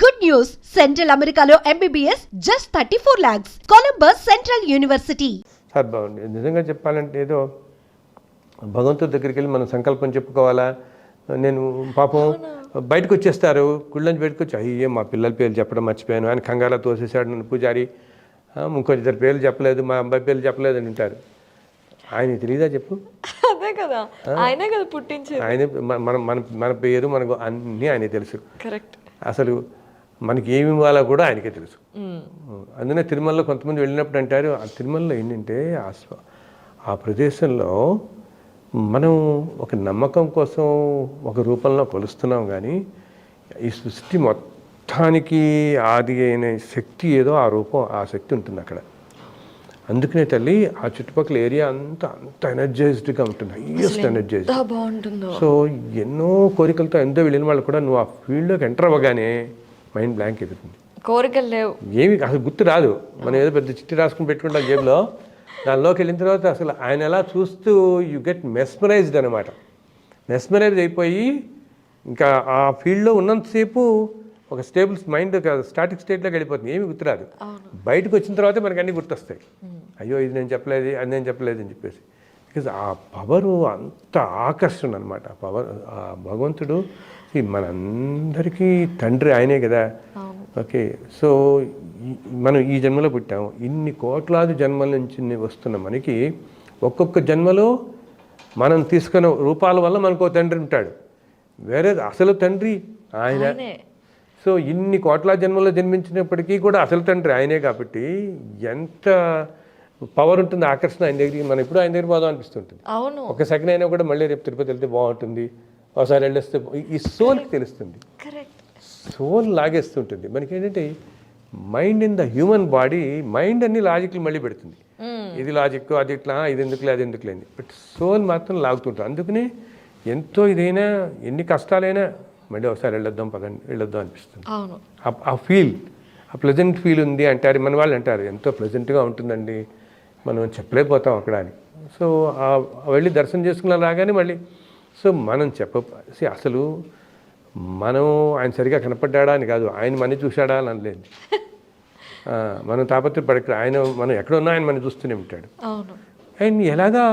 Good news! Central Americano MBBS just 34 lakhs. Columbus Central University. Sir బాగుంది నిజంగా చెప్పాలంటే ఏదో భగవంతుడి దగ్గరికి వెళ్ళి మనం సంకల్పం చెప్పుకోవాలా? నేను పాపం బయటకు వచ్చేస్తారు గుళ్ళంచి బయటకు వచ్చి అయ్యే మా పిల్లల పేర్లు చెప్పడం మర్చిపోయాను. ఆయన కంగారా తోసేసాడు నన్ను పూజారి. ఇంకో ఇద్దరు పేర్లు చెప్పలేదు మా అబ్బాయి పేర్లు చెప్పలేదు అని అంటారు. ఆయన తెలియదా చెప్పు? అదే కదా. ఆయనే కదా పుట్టించేది. ఆయన మన- మన మన మన పేరు మనకు అన్నీ ఆయనకి తెలుసు. కరెక్ట్. అసలు మనకి ఏమి ఇవ్వాలో కూడా ఆయనకే తెలుసు. అందునే తిరుమలలో కొంతమంది వెళ్ళినప్పుడు అంటారు ఆ తిరుమలలో ఏంటంటే ఆ ప్రదేశంలో మనం ఒక నమ్మకం కోసం ఒక రూపంలో కొలుస్తున్నాం కానీ ఈ సృష్టి మొత్తానికి ఆది అయిన శక్తి ఏదో ఆ రూపం ఆ శక్తి ఉంటుంది అక్కడ. అందుకనే తల్లి ఆ చుట్టుపక్కల ఏరియా అంతా అంత ఎనర్జైజ్డ్గా ఉంటుంది హైయెస్ట్ బాగుంటుందో. సో ఎన్నో కోరికలతో ఎంతో వెళ్ళిన వాళ్ళు కూడా నువ్వు ఆ ఫీల్డ్లోకి ఎంటర్ అవ్వగానే మైండ్ బ్లాంక్ ఎదుగుతుంది కోరికలు లేవు. ఏమి అసలు గుర్తు రాదు. మనం ఏదో పెద్ద చిట్టి రాసుకుని పెట్టుకుంటాం జేబులో దానిలోకి వెళ్ళిన తర్వాత అసలు ఆయన ఎలా చూస్తూ యు గెట్ మెస్మరైజ్డ్ అనమాట మెస్మరైజ్ అయిపోయి ఇంకా ఆ ఫీల్డ్లో ఉన్నంతసేపు ఒక స్టేబుల్ మైండ్ స్టాటిక్ స్టేట్లోకి వెళ్ళిపోతుంది. ఏమి గుర్తురాదు బయటకు వచ్చిన తర్వాత మనకు అన్నీ గుర్తొస్తాయి. అయ్యో ఇది నేను చెప్పలేదు అది నేను చెప్పలేదు అని చెప్పేసి. బికాజ్ ఆ పవరు అంత ఆకర్షణ అనమాట పవర్ ఆ భగవంతుడు మనందరికీ తండ్రి ఆయనే కదా. ఓకే సో మనం ఈ జన్మలో పుట్టాము. ఇన్ని కోట్లాది జన్మల నుంచి వస్తున్న మనకి ఒక్కొక్క జన్మలో మనం తీసుకున్న రూపాల వల్ల మనకు తండ్రి ఉంటాడు. వేరే అసలు తండ్రి ఆయన. ఆయనే. సో ఇన్ని కోట్ల జన్మలో జన్మించినప్పటికీ కూడా అసలు తండ్రి ఆయనే కాబట్టి ఎంత పవర్ ఉంటుంది ఆకర్షణ ఆయన దగ్గరికి మనం ఎప్పుడు ఆయన దగ్గర పోదాం అనిపిస్తుంటుంది. అవును. ఒక సెకండ్ అయినా కూడా మళ్ళీ రేపు తిరుపతి వెళ్తే బాగుంటుంది. ఒకసారి వెళ్ళేస్తే ఈ సోల్కి తెలుస్తుంది. సోల్ లాగేస్తుంటుంది. మనకి ఏంటంటే mind in the human body mind అన్ని లాజిక్లు మళ్ళీ పెడుతుంది. ఇది లాజిక్ అది ఇట్లా ఇది ఎందుకులే అది ఎందుకులే అని బట్ సోల్ మాత్రం లాగుతుంటుంది. అందుకని ఎంతో ఇదైనా ఎన్ని కష్టాలైనా మళ్ళీ ఒకసారి వెళ్ళొద్దాం పదండి వెళ్ళొద్దాం అనిపిస్తుంది. ఆ- ఫీల్ ఆ ప్లెజెంట్ ఫీల్ ఉంది అంటారు మన వాళ్ళు అంటారు. ఎంతో ప్లెజెంట్గా ఉంటుందండి మనం చెప్పలేకపోతాం అక్కడ అని. సో వెళ్ళి దర్శనం చేసుకున్న రాగానే మళ్ళీ సో మనం చెప్ప అసలు మనం ఆయన సరిగా కనపడ్డా అని కాదు. ఆయన మన చూశాడా అని అనలేదు. మనం తాపత్ర పడక ఆయన మనం ఎక్కడ ఉన్నా ఆయన మనం చూస్తూనే ఉంటాడు. ఆయన ఎలాగా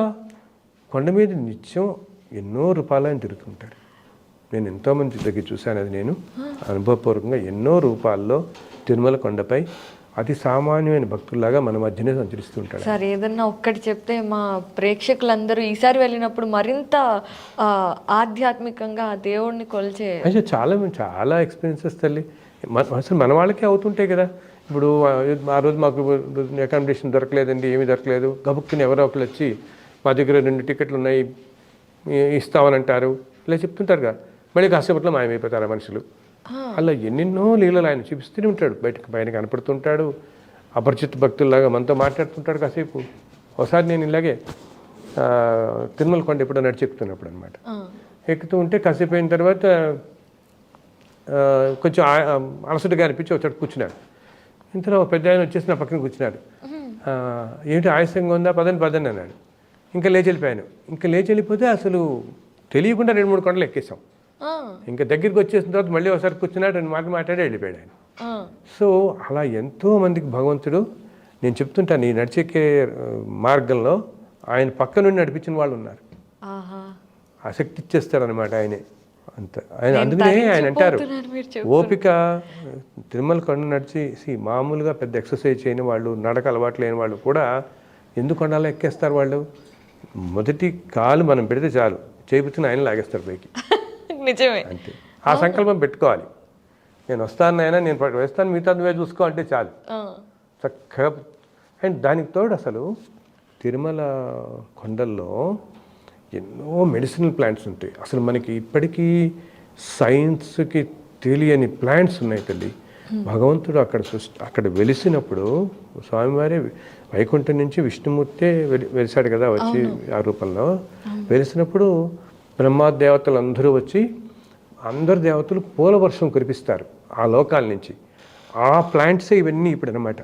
కొండ మీద నిత్యం ఎన్నో రూపాయలు ఆయన తిరుగుతుంటాడు నేను ఎంతోమంది దగ్గర చూశాను అది నేను. అనుభవపూర్వకంగా ఎన్నో రూపాల్లో తిరుమల కొండపై అతి సామాన్యమైన భక్తుల్లాగా మన మధ్యనే సంచరిస్తూ ఉంటాడు. సార్ ఏదన్నా ఒక్కటి చెప్తే మా ప్రేక్షకులందరూ ఈసారి వెళ్ళినప్పుడు మరింత ఆధ్యాత్మికంగా ఆ దేవుణ్ణి కొలిచే అయితే చాలా చాలా ఎక్స్పీరియన్సెస్ తల్లి. అసలు మన వాళ్ళకే అవుతుంటాయి కదా. ఇప్పుడు ఆ, రోజు మాకు అకామిడేషన్ దొరకలేదండి ఏమీ దొరకలేదు. గబుక్కుని ఎవరో ఒకరు వచ్చి మా దగ్గర రెండు టికెట్లు ఉన్నాయి ఇస్తామని అంటారు. ఇలా చెప్తుంటారు కదా మళ్ళీ కాసేపట్లో మాయమైపోతారు ఆ మనుషులు. అలా ఎన్నెన్నో లీలలు ఆయన చూపిస్తూనే ఉంటాడు. బయటకు పైన కనపడుతుంటాడు. అపరిచిత భక్తుల్లాగా మనతో మాట్లాడుతుంటాడు కాసేపు. ఒకసారి నేను ఇలాగే తిరుమల కొండ ఎప్పుడో నడిచి ఎక్కుతున్నప్పుడు అనమాట ఎక్కుతూ ఉంటే కాసేపు అయిన తర్వాత కొంచెం అలసటగా అనిపించి ఒకసారి కూర్చున్నాడు. ఇంతలో పెద్ద ఆయన వచ్చేసి నా పక్కన కూర్చున్నాడు. ఏంటి ఆయాసంగా ఉందా? పదండి పదండి అన్నాడు. ఇంకా లేచి వెళ్ళిపోయాను. ఇంకా లేచి వెళ్ళిపోతే అసలు తెలియకుండా రెండు మూడు కొండలు ఎక్కేసాం ఇంకా దగ్గరికి వచ్చేసిన తర్వాత మళ్ళీ ఒకసారి కూర్చున్నాడు రెండు మాటలు మాట్లాడి వెళ్ళిపోయాడు ఆయన. సో అలా ఎంతో మందికి భగవంతుడు నేను చెప్తుంటాను ఈ నడిచెక్కే ఆ, మార్గంలో ఆయన పక్క నుండి నడిపించిన వాళ్ళు ఉన్నారు. ఆసక్తి ఇచ్చేస్తారనమాట ఆయనే. అంత ఆయన అందుకనే ఆయన అంటారు. ఓపిక తిరుమల కొండ నడిచి see, మామూలుగా పెద్ద ఎక్సర్సైజ్ చేయని వాళ్ళు నడక అలవాటు లేని వాళ్ళు కూడా ఎందుకు కొండలో ఎక్కేస్తారు వాళ్ళు? మొదటి కాలు మనం పెడితే చాలు చేపుతున్న ఆయన లాగేస్తారు పైకి. నిజమే. అంతే. ఆ సంకల్పం పెట్టుకోవాలి. నేను వస్తాను అయినా నేను వేస్తాను మిగతా నువ్వే చూసుకో అంటే చాలు. చక్కగా అండ్ దానికి తోడు అసలు తిరుమల కొండల్లో ఎన్నో మెడిసినల్ ప్లాంట్స్ ఉంటాయి. అసలు మనకి ఇప్పటికీ సైన్స్కి తెలియని ప్లాంట్స్ ఉన్నాయి తల్లి. భగవంతుడు అక్కడ సృష్టి అక్కడ వెలిసినప్పుడు స్వామివారే వైకుంఠం నుంచి విష్ణుమూర్తే వెలి వెలిసాడు కదా వచ్చి ఆ రూపంలో. వెలిసినప్పుడు బ్రహ్మా దేవతలు అందరూ వచ్చి అందరు దేవతలు పూల వర్షం కురిపిస్తారు ఆ లోకాల నుంచి. ఆ ప్లాంట్సే ఇవన్నీ ఇప్పుడు అనమాట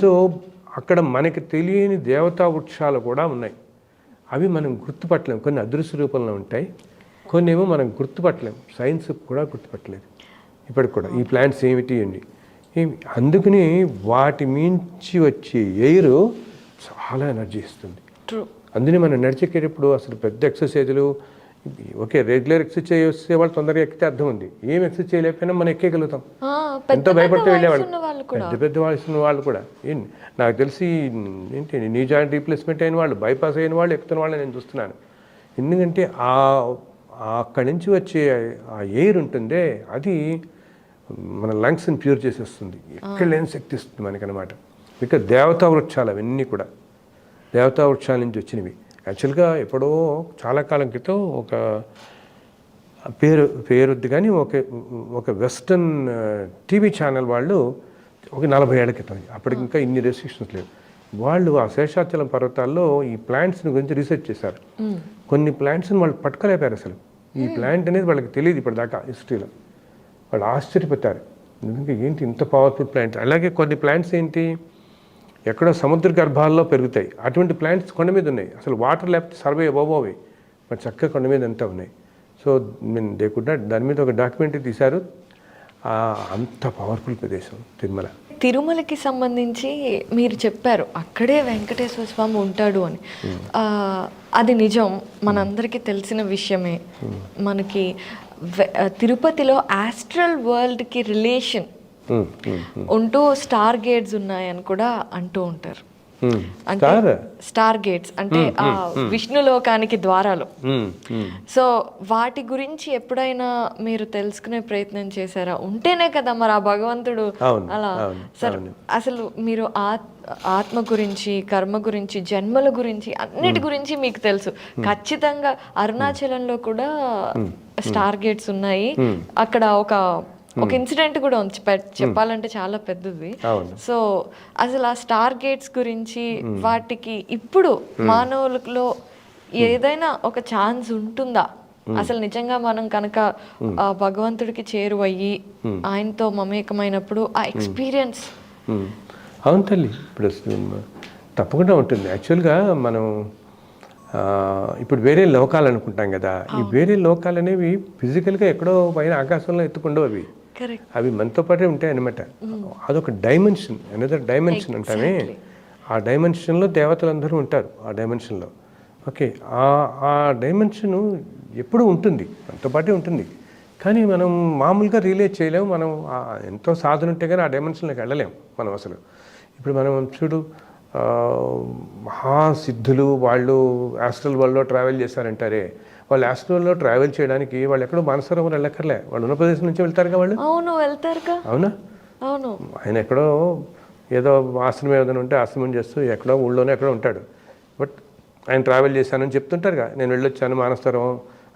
సో అక్కడ మనకి తెలియని దేవతా వృక్షాలు కూడా ఉన్నాయి. అవి మనం గుర్తుపట్టలేం. కొన్ని అదృశ్య రూపంలో ఉంటాయి. కొన్ని ఏమో మనం గుర్తుపట్టలేం. సైన్స్ కూడా గుర్తుపట్టలేదు. ఇప్పటికి కూడా ఈ ప్లాంట్స్ ఏమిటి అండి అందుకని వాటి మించి వచ్చే ఎయిర్ చాలా ఎనర్జీ ఇస్తుంది. అందుకని మనం నడిచెక్కేటప్పుడు అసలు పెద్ద ఎక్సర్సైజులు ఓకే రెగ్యులర్ ఎక్సర్సైజ్ చేసే వాళ్ళు తొందరగా ఎక్కితే అర్థం ఉంది. ఏం ఎక్సర్సైజ్ చేయలేకపోయినా మనం ఎక్కేయగలుగుతాం. ఎంతో భయపడుతూ వెళ్ళేవాళ్ళు. పెద్ద పెద్ద వయసున్న వాళ్ళు కూడా. ఏం నాకు తెలిసి ఏంటి నీ జాయింట్ రీప్లేస్మెంట్ అయిన వాళ్ళు బైపాస్ అయిన వాళ్ళు ఎక్కుతున్న వాళ్ళని నేను చూస్తున్నాను. ఎందుకంటే ఆ ఆ అక్కడి నుంచి వచ్చే ఆ ఎయిర్ ఉంటుందే అది మన లంగ్స్ని ప్యూర్ చేసేస్తుంది. ఎక్కడ లేని శక్తి ఇస్తుంది మనకనమాట ఇక దేవతా వృక్షాలు అవన్నీ కూడా దేవతా వృక్షాల నుంచి వచ్చినవి. యాక్చువల్గా ఎప్పుడో చాలా కాలం క్రితం ఒక పేరు పేరుద్ది కానీ ఒక ఒక వెస్టర్న్ టీవీ ఛానల్ వాళ్ళు ఒక నలభై ఏళ్ళ క్రితం అప్పటికి ఇంకా ఇన్ని రెస్ట్రిక్షన్స్ లేవు. వాళ్ళు ఆ శేషాచలం పర్వతాల్లో ఈ ప్లాంట్స్ని గురించి రీసెర్చ్ చేశారు. కొన్ని ప్లాంట్స్ని వాళ్ళు పట్టుకోలేపారు అసలు. ఈ ప్లాంట్ అనేది వాళ్ళకి తెలియదు ఇప్పటిదాకా హిస్టరీలో వాళ్ళు ఆశ్చర్యపోతారు. ఎందుకంటే ఏంటి ఇంత పవర్ఫుల్ ప్లాంట్ అలాగే కొన్ని ప్లాంట్స్ ఏంటి? ఎక్కడో సముద్ర గర్భాల్లో పెరుగుతాయి. అటువంటి ప్లాంట్స్ కొండ మీద ఉన్నాయి. అసలు వాటర్ లేకపోతే సర్వే అవ్వబోవి మరి చక్కగా కొండ మీద అంతా ఉన్నాయి. So mean they could not దాని మీద ఒక డాక్యుమెంటరీ తీశారు. అంత పవర్ఫుల్ ప్రదేశం తిరుమల. తిరుమలకి సంబంధించి మీరు చెప్పారు అక్కడే వెంకటేశ్వర స్వామి ఉంటాడు అని. అది నిజం. మనందరికీ తెలిసిన విషయమే. మనకి తిరుపతిలో ఆస్ట్రల్ వరల్డ్కి రిలేషన్ ఉంటూ స్టార్ గేట్స్ ఉన్నాయని కూడా అంటూ ఉంటారు. అంటే స్టార్? గేట్స్ అంటే ఆ విష్ణులోకానికి ద్వారాలు. సో వాటి గురించి ఎప్పుడైనా మీరు తెలుసుకునే ప్రయత్నం చేశారా? ఉంటేనే కదా మరి ఆ భగవంతుడు అలా. సరే అసలు మీరు ఆత్ ఆత్మ గురించి కర్మ గురించి జన్మల గురించి అన్నిటి గురించి మీకు తెలుసు. ఖచ్చితంగా అరుణాచలంలో కూడా స్టార్ గేట్స్ ఉన్నాయి. అక్కడ ఒక ఒక ఇన్సిడెంట్ కూడా ఉంది. పె- చెప్పాలంటే చాలా పెద్దది. సో అసలు ఆ స్టార్ గేట్స్ గురించి వాటికి ఇప్పుడు మానవులలో ఏదైనా ఒక ఛాన్స్ ఉంటుందా? అసలు నిజంగా మనం కనుక ఆ భగవంతుడికి చేరువయ్యి ఆయనతో మమేకమైనప్పుడు ఆ ఎక్స్పీరియన్స్. అవును తల్లి ఇప్పుడు తప్పకుండా ఉంటుంది. యాక్చువల్గా మనం ఇప్పుడు వేరే లోకాలు అనుకుంటాం కదా. ఈ వేరే లోకాలు అనేవి ఫిజికల్గా ఎక్కడో పైన ఆకాశంలో ఎత్తుకుండవు అవి. అవి మనతో పాటే ఉంటాయి అనమాట అదొక డైమెన్షన్ అనదర్ డైమెన్షన్ అంటామే. ఆ డైమెన్షన్లో దేవతలందరూ ఉంటారు ఆ డైమెన్షన్లో ఓకే ఆ ఆ డైమెన్షన్ ఎప్పుడు ఉంటుంది మనతో పాటే ఉంటుంది. కానీ మనం మామూలుగా రిలేట్ చేయలేము మనం ఎంతో సాధన ఉంటే కానీ ఆ డైమెన్షన్లోకి వెళ్ళలేము మనం అసలు. ఇప్పుడు మనం చూడు మహాసిద్ధులు వాళ్ళు ఆస్ట్రల్ వరల్డ్లో ట్రావెల్ చేశారంటారే. వాళ్ళు ఆస్ట్రల్ ట్రావెల్ చేయడానికి వాళ్ళు ఎక్కడో మానసరోవరం వెళ్ళక్కర్లే. వాళ్ళు ఉన్న ప్రదేశం నుంచి వెళ్తారుగా వాళ్ళు? అవును వెళ్తారుగా అవునా? అవును. ఆయన ఎక్కడో ఏదో ఆశ్రమం ఏదైనా ఉంటే ఆశ్రమం చేస్తూ ఎక్కడో ఊళ్ళోనే ఎక్కడో ఉంటాడు. బట్ ఆయన ట్రావెల్ చేశానని చెప్తుంటారుగా నేను వెళ్ళొచ్చాను మానస్తరం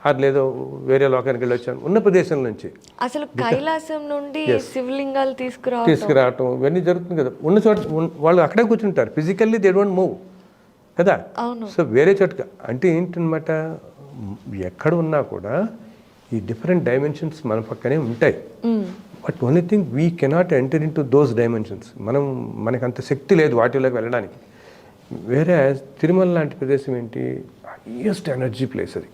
అది లేదో వేరే లోకానికి వెళ్ళొచ్చాను. ఉన్న ప్రదేశం నుంచి. అసలు కైలాసం నుండి శివలింగాలు తీసుకురావడం తీసుకురావటం ఇవన్నీ జరుగుతుంది కదా. ఉన్న చోట వాళ్ళు అక్కడే కూర్చుంటారు. ఫిజికల్లీ దే డోంట్ మూవ్ కదా? అవును. సో వేరే చోటుగా అంటే ఏంటనమాట ఎక్కడ ఉన్నా కూడా ఈ డిఫరెంట్ డైమెన్షన్స్ మన పక్కనే ఉంటాయి. But only thing we cannot enter into those dimensions మనం మనకు అంత శక్తి లేదు వాటిలోకి వెళ్ళడానికి. వేరే తిరుమల లాంటి ప్రదేశం ఏంటి? హైయెస్ట్ ఎనర్జీ ప్లేస్ అది.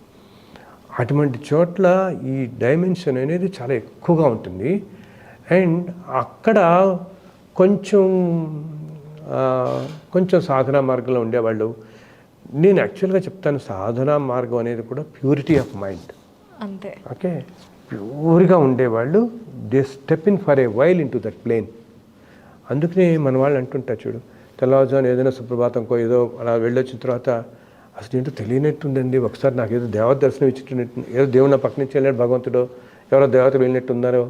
అటువంటి చోట్ల ఈ డైమెన్షన్ అనేది చాలా ఎక్కువగా ఉంటుంది. అండ్ అక్కడ కొంచెం కొంచెం సాధన మార్గంలో ఉండేవాళ్ళు నేను యాక్చువల్గా చెప్తాను సాధనా మార్గం అనేది కూడా ప్యూరిటీ ఆఫ్ మైండ్ అంతే. ఓకే? ప్యూర్గా ఉండేవాళ్ళు they step in for a while into that plane అందుకనే మన వాళ్ళు అంటుంటారు చూడు తెల్లవారుజామున ఏదైనా సుప్రభాతంకో ఏదో అలా వెళ్ళొచ్చిన తర్వాత అసలు ఏంటో తెలియనట్టుందండి ఒకసారి నాకు ఏదో దేవత దర్శనం ఇచ్చినట్టు ఏదో దేవుడు నా పక్క నుంచి వెళ్ళాడు భగవంతుడు ఎవరో దేవత వెళ్ళినట్టున్నారో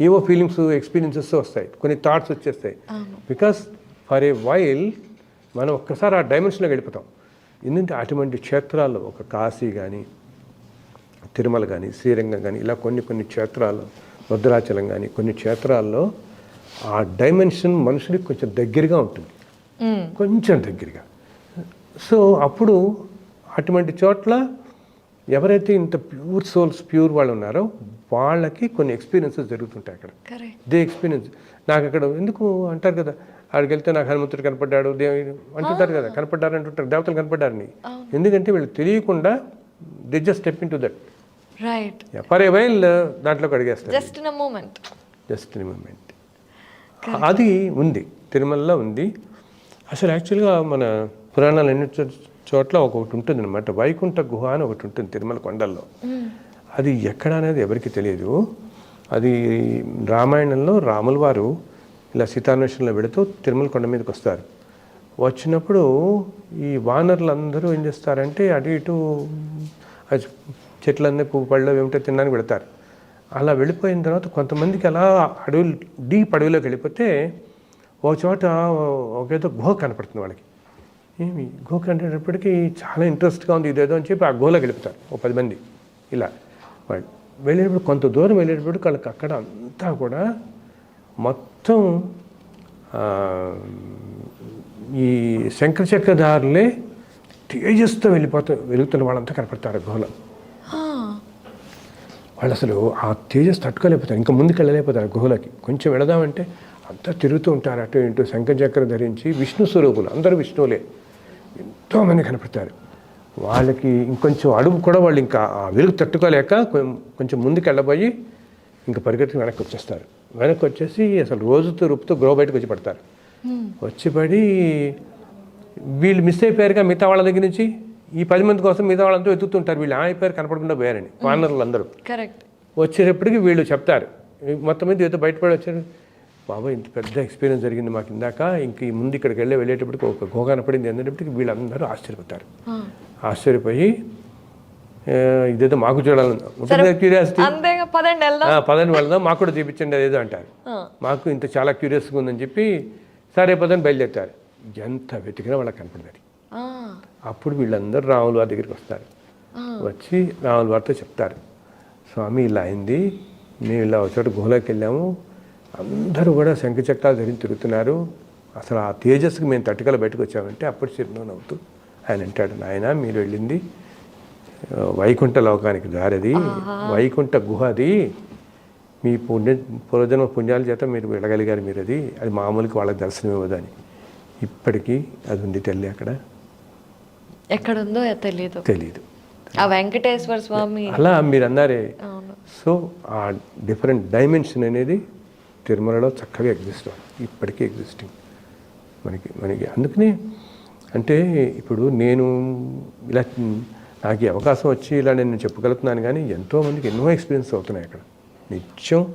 ఏవో ఫీలింగ్స్ ఎక్స్పీరియన్సెస్ వస్తాయి కొన్ని థాట్స్ వచ్చేస్తాయి. బికాస్ ఫర్ ఏ వైల్ మనం ఒక్కసారి ఆ డైమెన్షన్లోకి వెళ్ళిపోతాం. ఎందుకంటే అటువంటి క్షేత్రాల్లో ఒక కాశీ కానీ తిరుమల కానీ శ్రీరంగం కానీ ఇలా కొన్ని కొన్ని క్షేత్రాలు భద్రాచలం కానీ కొన్ని క్షేత్రాల్లో ఆ డైమెన్షన్ మనుషులకి కొంచెం దగ్గరగా ఉంటుంది. కొంచెం దగ్గరగా. సో అప్పుడు అటువంటి చోట్ల ఎవరైతే ఇంత ప్యూర్ సోల్స్ ప్యూర్ వాళ్ళు ఉన్నారో వాళ్ళకి కొన్ని ఎక్స్పీరియన్సెస్ జరుగుతుంటాయి అక్కడ. They experience. నాకు అక్కడ ఎందుకు అంటారు కదా అక్కడికి వెళ్తే నాకు హనుమంతుడు కనపడ్డాడు దేవి అంటుంటారు కదా కనపడ్డారు అంటుంటారు దేవతలు కనపడ్డారని. ఎందుకంటే వీళ్ళకి తెలియకుండా they just step into that right for a while దాంట్లోకి అడిగేస్తారు just in moment just moment అది ఉంది తిరుమలలో ఉంది. అసలు యాక్చువల్గా మన పురాణాలు ఎన్ని చోట్ల ఒకటి ఉంటుంది అనమాట వైకుంఠ గుహ అని ఒకటి ఉంటుంది తిరుమల కొండల్లో. అది ఎక్కడ అనేది ఎవరికి తెలియదు. అది రామాయణంలో రాముల వారు ఇలా సీతాన్వేషణలో పెడుతూ తిరుమల కొండ మీదకి వస్తారు. వచ్చినప్పుడు ఈ వానరులందరూ ఏం చేస్తారంటే అటు ఇటు చెట్లన్నీ పువ్వు పళ్ళు ఏమిటో తినడానికి పెడతారు అలా వెళ్ళిపోయిన తర్వాత కొంతమందికి అలా అడవులు డీప్ అడవిలోకి వెళ్ళిపోతే ఒక చోట ఒకేదో గుహ కనపడుతుంది వాళ్ళకి. ఏమి? గుహ కనిపించేటప్పటికి చాలా ఇంట్రెస్ట్గా ఉంది ఇదేదో అని చెప్పి ఆ గుహలోకి వెళ్ళిపోతారు ఒక పది మంది. ఇలా వాళ్ళు వెళ్ళేటప్పుడు కొంత దూరం వెళ్ళేటప్పుడు వాళ్ళకి అక్కడ అంతా కూడా మొత్తం ఈ శంకర చక్రధారులే తేజస్తో వెళ్ళిపోతూ వెలుగుతున్న వాళ్ళంతా కనపడతారు గుహలో. వాళ్ళు అసలు ఆ తేజస్ తట్టుకోలేకపోతారు ఇంకా ముందుకు వెళ్ళలేకపోతారు గుహలకి. కొంచెం వెళదామంటే అంతా తిరుగుతూ ఉంటారు అటు ఇటు శంఖ చక్రం ధరించి విష్ణు స్వరూపులు అందరూ విష్ణువులే. ఎంతోమంది కనపడతారు. వాళ్ళకి ఇంకొంచెం అడుగు కూడా వాళ్ళు ఇంకా ఆ వెలుగు తట్టుకోలేక కొంచెం ముందుకు వెళ్ళబోయి ఇంకా పరిగెత్తుకు వెనక్కి వచ్చేస్తారు. వెనక్కి వచ్చేసి అసలు రోజుతో రూపుతూ గృహ బయటకు వచ్చి పడతారు. వచ్చి పడి వీళ్ళు మిస్ అయిపోయారుగా మిగతా వాళ్ళ దగ్గర నుంచి? ఈ పది మంది కోసం మిగతా వాళ్ళంతా వెతుకుతుంటారు. వీళ్ళు అయిపోయారు కనపడకుండా పోయారని వానరులు అందరూ కరెక్ట్. వచ్చేటప్పటికి వీళ్ళు చెప్తారు. మొత్తం మీద ఏదో బయటపడి వచ్చారు. బాబా ఇంత పెద్ద ఎక్స్పీరియన్స్ జరిగింది మాకు ఇందాక. ఇంక ఈ ముందు ఇక్కడికి వెళ్ళి వెళ్ళేటప్పటికి ఒక గుహ కనపడింది అనేటప్పటికి వీళ్ళందరూ ఆశ్చర్యపోతారు. ఆశ్చర్యపోయి "ఆ, ఇదేదో మాకు చూడాలని. క్యూరియాసిటీ పదండి వెళ్దాం. మాకు కూడా చూపించండి అదేదో అంటారు. మాకు ఇంత చాలా క్యూరియస్గా ఉందని చెప్పి సరే పదని బయలుదేరుతారు. ఎంత వెతికినా వాళ్ళకి కనపడదు అప్పుడు వీళ్ళందరూ రాముల వారి దగ్గరికి వస్తారు. వచ్చి రాముల వారితో చెప్తారు. స్వామి ఇలా అయింది. మేము ఇలా ఒక చోట గుహలోకి వెళ్ళాము. అందరూ కూడా శంఖచక్రాలు ధరించి తిరుగుతున్నారు. అసలు ఆ తేజస్సుకి మేము తట్టుకల బయటకు వచ్చామంటే అప్పుడు చిరునవ్వు నవ్వుతూ ఆయన అంటాడు నాయన మీరు వెళ్ళింది వైకుంఠ లోకానికి దారిది వైకుంఠ గుహ అది మీ పుణ్య పూర్వజన్మ పుణ్యాల చేత మీరు వెళ్ళగలిగారు మీరు అది అది మామూలుగా వాళ్ళకి దర్శనం ఇవ్వదని. ఇప్పటికీ అది ఉంది తల్లి అక్కడ. ఎక్కడుందో తెలియదు తెలియదు ఆ వెంకటేశ్వర స్వామి. అలా మీరు అన్నారే. సో ఆ డిఫరెంట్ డైమెన్షన్ అనేది తిరుమలలో చక్కగా ఎగ్జిస్ట్ ఇప్పటికీ ఎగ్జిస్టింగ్. మనకి మనకి అందుకని అంటే ఇప్పుడు నేను ఇలా నాకు ఈ అవకాశం వచ్చి ఇలా నేను చెప్పగలుగుతున్నాను కానీ ఎంతోమందికి ఎన్నో ఎక్స్పీరియన్స్ అవుతున్నాయి అక్కడ. నిత్యం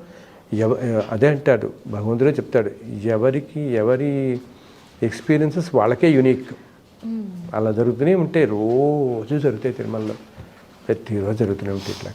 ఎవ అదే అంటాడు. భగవంతుడే చెప్తాడు ఎవరికి ఎవరి ఎక్స్పీరియన్సెస్ వాళ్ళకే యూనిక్ అలా జరుగుతూనే ఉంటాయి. రోజు జరుగుతాయి తిరుమలలో. ప్రతిరోజు జరుగుతూనే ఉంటాయి ఇట్లా